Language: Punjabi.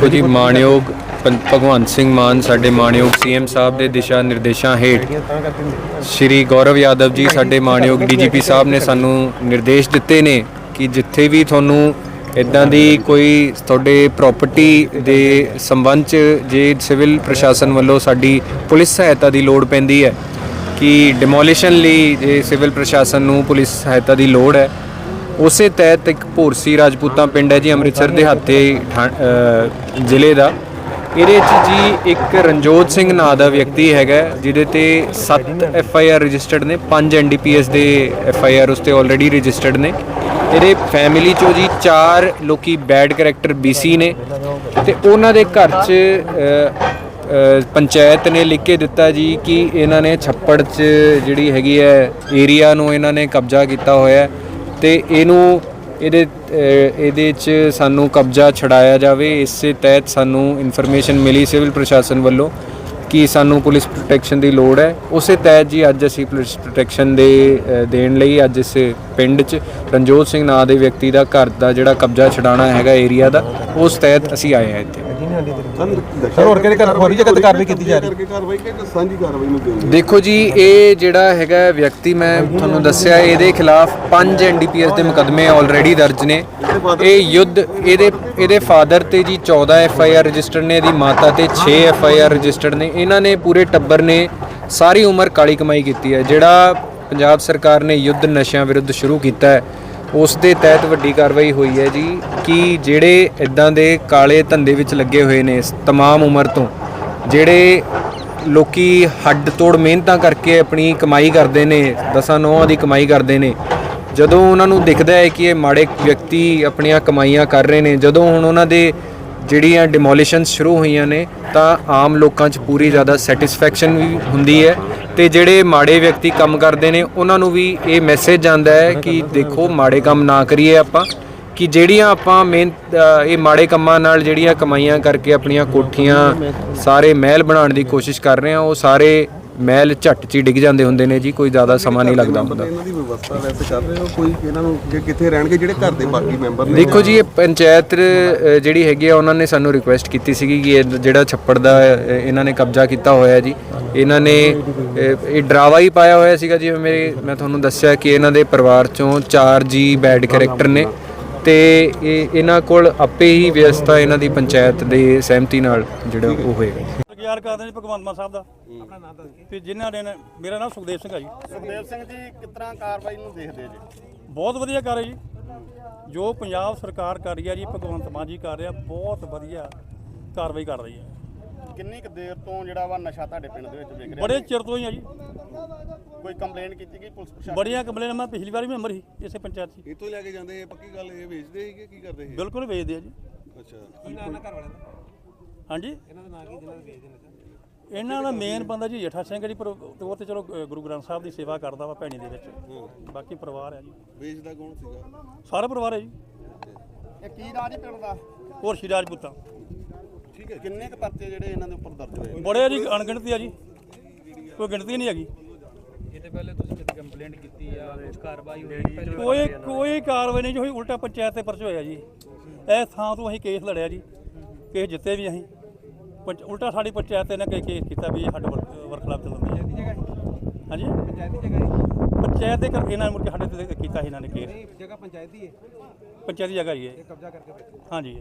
ਦੇਖੋ ਜੀ ਮਾਣਯੋਗ ਪੰ- ਭਗਵੰਤ ਸਿੰਘ ਮਾਨ ਸਾਡੇ ਮਾਣਯੋਗ ਸੀਐਮ ਸਾਹਿਬ ਦੇ ਦਿਸ਼ਾ ਨਿਰਦੇਸ਼ਾਂ ਹੇਠ ਸ਼੍ਰੀ ਗੌਰਵ ਯਾਦਵ ਜੀ ਸਾਡੇ ਮਾਣਯੋਗ ਡੀਜੀਪੀ ਸਾਹਿਬ ਨੇ ਸਾਨੂੰ ਨਿਰਦੇਸ਼ ਦਿੱਤੇ ਨੇ ਕਿ ਜਿੱਥੇ ਵੀ ਤੁਹਾਨੂੰ ਇਦਾਂ ਦੀ ਕੋਈ ਤੁਹਾਡੇ ਪ੍ਰਾਪਰਟੀ ਦੇ ਸੰਬੰਧ ਚ ਜੇ ਸਿਵਲ ਪ੍ਰਸ਼ਾਸਨ ਵੱਲੋਂ ਸਾਡੀ ਪੁਲਿਸ ਸਹਾਇਤਾ ਦੀ ਲੋੜ ਪੈਂਦੀ ਹੈ ਕਿ ਡਿਮੋਲੀਸ਼ਨ ਲਈ ਜੇ ਸਿਵਲ ਪ੍ਰਸ਼ਾਸਨ ਨੂੰ ਪੁਲਿਸ ਸਹਾਇਤਾ ਦੀ ਲੋੜ ਹੈ ਉਸੇ ਤਹਿਤ ਇੱਕ ਭੋਰਸੀ ਰਾਜਪੂਤਾਂ ਪਿੰਡ ਹੈ ਜੀ ਅੰਮ੍ਰਿਤਸਰ ਦੇ ਹੱਥੇ ਜ਼ਿਲ੍ਹੇ ਦਾ। ਇਹਦੇ 'ਚ ਜੀ ਇੱਕ ਰਣਜੋਤ ਸਿੰਘ ਨਾਂ ਦਾ ਵਿਅਕਤੀ ਹੈਗਾ ਜਿਹਦੇ ਤੇ 7 ਐਫ ਆਈ ਆਰ ਰਜਿਸਟਰਡ ਨੇ 5 ਐਨ ਡੀ ਪੀ ਐਸ ਦੇ ਐਫ ਆਈ ਆਰ ਉਸ ਤੇ ਆਲਰੇਡੀ ਰਜਿਸਟਰਡ ਨੇ। ਇਹਦੇ ਫੈਮਿਲੀ ਚੋਂ ਜੀ ਚਾਰ ਲੋਕੀ ਬੈਡ ਕੈਰੈਕਟਰ ਬੀਸੀ ਨੇ ਤੇ ਉਹਨਾਂ ਦੇ ਘਰ 'ਚ ਪੰਚਾਇਤ ਨੇ ਲਿਖ ਕੇ ਦਿੱਤਾ ਜੀ ਕਿ ਇਹਨਾਂ ਨੇ ਛੱਪੜ 'ਚ ਜਿਹੜੀ ਹੈਗੀ ਹੈ ਏਰੀਆ ਨੂੰ ਇਹਨਾਂ ਨੇ ਕਬਜ਼ਾ ਕੀਤਾ ਹੋਇਆ ਹੈ। ਤੇ ਇਹਨੂੰ, ਇਹਦੇ ਇਹਦੇ 'ਚ ਸਾਨੂੰ ਕਬਜ਼ਾ ਛਡਾਇਆ ਜਾਵੇ। ਇਸੇ ਤਹਿਤ ਸਾਨੂੰ ਇਨਫੋਰਮੇਸ਼ਨ ਮਿਲੀ ਸਿਵਲ ਪ੍ਰਸ਼ਾਸਨ ਵੱਲੋਂ ਕਿ ਸਾਨੂੰ ਪੁਲਿਸ ਪ੍ਰੋਟੈਕਸ਼ਨ ਦੀ ਲੋੜ ਹੈ। ਉਸੇ ਤਹਿਤ ਜੀ ਅੱਜ ਅਸੀਂ ਪੁਲਿਸ ਪ੍ਰੋਟੈਕਸ਼ਨ ਦੇ ਦੇਣ ਲਈ ਅੱਜ ਇਸ ਪਿੰਡ 'ਚ ਰਣਜੋਤ ਸਿੰਘ ਨਾਂ ਦੇ ਵਿਅਕਤੀ ਦਾ ਘਰ ਦਾ ਜਿਹੜਾ ਕਬਜ਼ਾ ਛਡਾਣਾ ਹੈਗਾ ਏਰੀਆ ਦਾ, ਉਸ ਤਹਿਤ ਅਸੀਂ ਆਏ ਹਾਂ ਇੱਥੇ। ਸਰ ਹੋਰ ਕਿਹੜੇ ਕਰ ਹੋਰੀ ਜਗ੍ਹਾ ਤੇ ਕਾਰਵਾਈ ਕੀਤੀ ਜਾ ਰਹੀ? ਕਰਕੇ ਕਾਰਵਾਈ ਕਿ ਸਾਂਝੀ ਕਾਰਵਾਈ ਨੂੰ ਦੇਣੀ ਦੇਖੋ ਜੀ ਇਹ ਜਿਹੜਾ ਹੈਗਾ ਵਿਅਕਤੀ ਮੈਂ ਤੁਹਾਨੂੰ ਦੱਸਿਆ ਇਹਦੇ ਖਿਲਾਫ 5 ਐਨਡੀਪੀਐਸ ਦੇ ਮੁਕਦਮੇ ਆਲਰੇਡੀ ਦਰਜ ਨੇ। ਇਹ ਯੁੱਧ ਇਹਦੇ ਇਹਦੇ ਫਾਦਰ ਤੇ ਜੀ 14 ਐਫਆਈਆਰ ਰਜਿਸਟਰਡ ਨੇ ਇਹਦੀ ਮਾਤਾ ਤੇ 6 ਐਫਆਈਆਰ ਰਜਿਸਟਰਡ ਨੇ। ਇਹਨਾਂ ਨੇ ਪੂਰੇ ਟੱਬਰ ਨੇ ਸਾਰੀ ਉਮਰ ਕਾਲੀ ਕਮਾਈ ਕੀਤੀ ਹੈ। ਜਿਹੜਾ ਪੰਜਾਬ ਸਰਕਾਰ ਨੇ ਯੁੱਧ ਨਸ਼ਿਆਂ ਵਿਰੁੱਧ ਸ਼ੁਰੂ ਕੀਤਾ ਹੈ ਉਸ ਦੇ ਤਹਿਤ ਵੱਡੀ ਕਾਰਵਾਈ ਹੋਈ ਹੈ ਜੀ ਕਿ ਜਿਹੜੇ ਇਦਾਂ ਦੇ ਕਾਲੇ ਧੰਦੇ ਵਿੱਚ ਲੱਗੇ ਹੋਏ ਨੇ ਇਸ ਤਮਾਮ ਉਮਰ ਤੋਂ, ਜਿਹੜੇ ਲੋਕੀ ਹੱਡ ਤੋੜ ਮਿਹਨਤਾਂ ਕਰਕੇ ਆਪਣੀ ਕਮਾਈ ਕਰਦੇ ਨੇ, ਦਸਾਂ ਨੌਹਾਂ ਦੀ ਕਮਾਈ ਕਰਦੇ ਨੇ, ਜਦੋਂ ਉਹਨਾਂ ਨੂੰ ਦਿਖਦਾ ਹੈ ਕਿ ਇਹ ਮਾੜੇ ਵਿਅਕਤੀ ਆਪਣੀਆਂ ਕਮਾਈਆਂ ਕਰ ਰਹੇ ਨੇ, ਜਦੋਂ ਹੁਣ ਉਹਨਾਂ ਦੇ ਜਿਹੜੀਆਂ ਡਿਮੋਲੀਸ਼ਨਸ ਸ਼ੁਰੂ ਹੋਈਆਂ ਨੇ, ਤਾਂ ਆਮ ਲੋਕਾਂ 'ਚ ਪੂਰੀ ਜ਼ਿਆਦਾ ਸੈਟੀਸਫੈਕਸ਼ਨ ਵੀ ਹੁੰਦੀ ਹੈ ਤੇ ਜਿਹੜੇ ਮਾੜੇ ਵਿਅਕਤੀ ਕੰਮ ਕਰਦੇ ਨੇ, ਉਹਨਾਂ ਨੂੰ ਵੀ ਇਹ ਮੈਸੇਜ ਜਾਂਦਾ ਹੈ ਕਿ ਦੇਖੋ, ਮਾੜੇ ਕੰਮ ਨਾ ਕਰੀਏ ਆਪਾਂ, ਕਿ ਜਿਹੜੀਆਂ ਆਪਾਂ ਮਿਹਨਤ ਇਹ ਮਾੜੇ ਕੰਮਾਂ ਨਾਲ ਜਿਹੜੀਆਂ ਕਮਾਈਆਂ ਕਰਕੇ ਆਪਣੀਆਂ ਕੋਠੀਆਂ ਸਾਰੇ ਮਹਿਲ ਬਣਾਉਣ ਦੀ ਕੋਸ਼ਿਸ਼ ਕਰ ਰਹੇ ਆ ਉਹ ਸਾਰੇ ਮਹਿਲ ਝੱਟ 'ਚ ਹੀ ਡਿੱਗ ਜਾਂਦੇ ਹੁੰਦੇ ਨੇ ਜੀ ਕੋਈ ਜ਼ਿਆਦਾ ਸਮਾਂ ਨਹੀਂ ਲੱਗਦਾ ਹੁੰਦਾ। ਇਹਨਾਂ ਦੀ ਵਿਵਸਥਾ ਵੈਸੇ ਕਰ ਰਹੇ ਹੋ? ਕੋਈ ਇਹਨਾਂ ਨੂੰ ਕਿ ਕਿੱਥੇ ਰਹਿਣਗੇ ਜਿਹੜੇ ਘਰ ਦੇ ਬਾਕੀ ਮੈਂਬਰ ਨੇ? ਦੇਖੋ ਜੀ ਇਹ ਪੰਚਾਇਤ ਅ, ਜਿਹੜੀ ਹੈਗੀ ਆ ਉਹਨਾਂ ਨੇ ਸਾਨੂੰ ਰਿਕੁਐਸਟ ਕੀਤੀ ਸੀਗੀ ਕਿ ਇਹ ਜਿਹੜਾ ਛੱਪੜ ਦਾ ਅ, ਇਹਨਾਂ ਨੇ ਕਬਜ਼ਾ ਕੀਤਾ ਹੋਇਆ ਜੀ। ਇਹਨਾਂ ਨੇ ਅ, ਇਹ ਡਰਾਵਾ ਹੀ ਪਾਇਆ ਹੋਇਆ ਸੀਗਾ ਜਿਵੇਂ ਮੇਰੇ ਮੈਂ ਤੁਹਾਨੂੰ ਦੱਸਿਆ ਕਿ ਇਹਨਾਂ ਦੇ ਪਰਿਵਾਰ ਚੋਂ 4 ਜੀ ਬੈਡ ਕੈਰੈਕਟਰ ਨੇ ਤੇ ਇਹ ਇਹਨਾਂ ਕੋਲ ਆਪੇ ਹੀ ਵਿਵਸਥਾ ਇਹਨਾਂ ਦੀ ਪੰਚਾਇਤ ਦੇ ਸਹਿਮਤੀ ਨਾਲ ਜਿਹੜਾ ਉਹ ਹੋਏਗਾ। ਇੰਤਜ਼ਾਰ ਕਰਦੇ ਨੇ ਭਗਵੰਤ ਮਾਨ ਸਾਹਿਬ ਦਾ। ਆਪਣਾ ਨਾਮ ਦੱਸ ਕੇ। ਜਿਨ੍ਹਾਂ ਨੇ ਮੇਰਾ ਨਾਮ ਸੁਖਦੇਵ ਸਿੰਘ ਹੈ ਜੀ। ਸੁਖਦੇਵ ਸਿੰਘ ਜੀ ਕਿਸ ਤਰ੍ਹਾਂ ਕਾਰਵਾਈ ਨੂੰ ਦੇਖਦੇ ਜੀ? ਬਹੁਤ ਵਧੀਆ ਕਰ ਰਹੀ ਜੀ। ਜੋ ਪੰਜਾਬ ਸਰਕਾਰ ਕਰ ਰਹੀ ਹੈ ਜੀ ਭਗਵੰਤ ਮਾਨ ਜੀ ਕਰ ਰਿਹਾ ਬਹੁਤ ਵਧੀਆ ਕਾਰਵਾਈ ਕਰ ਰਹੀ ਹੈ ਕਿੰਨੀ ਕੁ ਦੇਰ ਤੋਂ ਜਿਹੜਾ ਵਾ ਨਸ਼ਾ ਤੁਹਾਡੇ ਪਿੰਡ ਦੇ ਵਿੱਚ ਵਿਕ ਰਿਹਾ ਬੜੇ ਚਿਰ ਤੋਂ ਹੀ ਆ ਜੀ। ਕੋਈ ਕੰਪਲੇਂਟ ਕੀਤੀ ਗਈ ਪੁਲਿਸ ਪ੍ਰਸ਼ਾਸਨ ਬੜੀਆਂ ਕੰਪਲੇਨ ਮੈਂ ਪਿਛਲੀ ਵਾਰ ਵੀ ਮੈਂਬਰ ਸੀ ਇਸੇ ਪੰਚਾਇਤ ਇੱਥੋਂ ਹੀ ਲੈ ਕੇ ਜਾਂਦੇ ਇਹ ਪੱਕੀ ਗੱਲ ਇਹ ਵੇਚਦੇ ਸੀ ਕਿ ਕੀ ਕਰਦੇ ਸੀ? ਬਿਲਕੁਲ ਵੇਚਦੇ ਆ ਜੀ। ਅੱਛਾ। ਹਾਂਜੀ? ਇਹਨਾਂ ਦਾ ਮੇਨ ਬੰਦਾ ਜੀ ਜੇਠਾ ਸਿੰਘ ਹੈ ਜੀ ਪਰ ਉਹ ਤੇ ਚਲੋ ਗੁਰੂ ਗ੍ਰੰਥ ਸਾਹਿਬ ਦੀ ਸੇਵਾ ਕਰਦਾ ਵਾ ਭੈਣੀ ਦੇ ਵਿੱਚ। ਬਾਕੀ ਪਰਿਵਾਰ ਹੈ ਜੀ। ਵੇਚਦਾ ਕੌਣ ਸੀਗਾ? ਸਾਰਾ ਪਰਿਵਾਰ ਹੈ ਜੀ। ਇਹ ਕੀ ਰਾਜ ਪਿੰਡ ਦਾ? ਹੋਰ ਸ਼੍ਰੀ ਰਾਜਪੂਤਾਂ ਠੀਕ ਹੈ ਕਿੰਨੇ ਕੁ ਪਰਚੇ ਜਿਹੜੇ ਇਹਨਾਂ ਦੇ ਉੱਪਰ ਦਰਜ ਹੋਏ? ਬੜੇ ਜੀ ਅਣਗਿਣਤੀ ਆ ਜੀ। ਕੋਈ ਗਿਣਤੀ ਨਹੀਂ ਹੈਗੀ। ਇਹਦੇ ਪਹਿਲੇ ਤੁਸੀਂ ਕਿਤੇ ਕੰਪਲੇਂਟ ਕੀਤੀ ਆ ਕੁਝ ਕਾਰਵਾਈ ਹੋਈ? ਪਹਿਲੀ ਕੋਈ ਕੋਈ ਕਾਰਵਾਈ ਨਹੀਂ ਜੀ ਹੋਈ ਉਲਟਾ ਪੰਚਾਇਤ ਤੇ ਪਰਚ ਹੋਇਆ ਜੀ। ਇਹ ਥਾਂ ਤੋਂ ਅਸੀਂ ਕੇਸ ਲੜਿਆ ਜੀ। ਕੇਸ ਜਿੱਤੇ ਵੀ ਅਸੀਂ। ਪੰਚ- ਉਲਟਾ ਸਾਡੀ ਪੰਚਾਇਤ ਨੇ ਕੇਸ ਕੀਤਾ ਵੀ ਇਹ ਸਾਡੇ ਵਰਖਲਾਫ ਚੱਲਦੀ ਹੈ ਹਾਂਜੀ? ਪੰਚਾਇਤੀ ਜਗ੍ਹਾ ਪੰਚਾਇਤ ਦੇ ਕਰ ਇਹਨਾਂ ਨੇ ਮੁੜ ਕੇ ਸਾਡੇ ਤੇ ਕੀਤਾ ਸੀ ਇਹਨਾਂ ਨੇ ਕੇਸ ਜਗ੍ਹਾ ਪੰਚਾਇਤੀ ਹੈ। ਪੰਚਾਇਤੀ ਜਗ੍ਹਾ ਹੀ ਹੈ। ਕਬਜ਼ਾ ਕਰਕੇ ਬੈਠੇ। ਹਾਂਜੀ।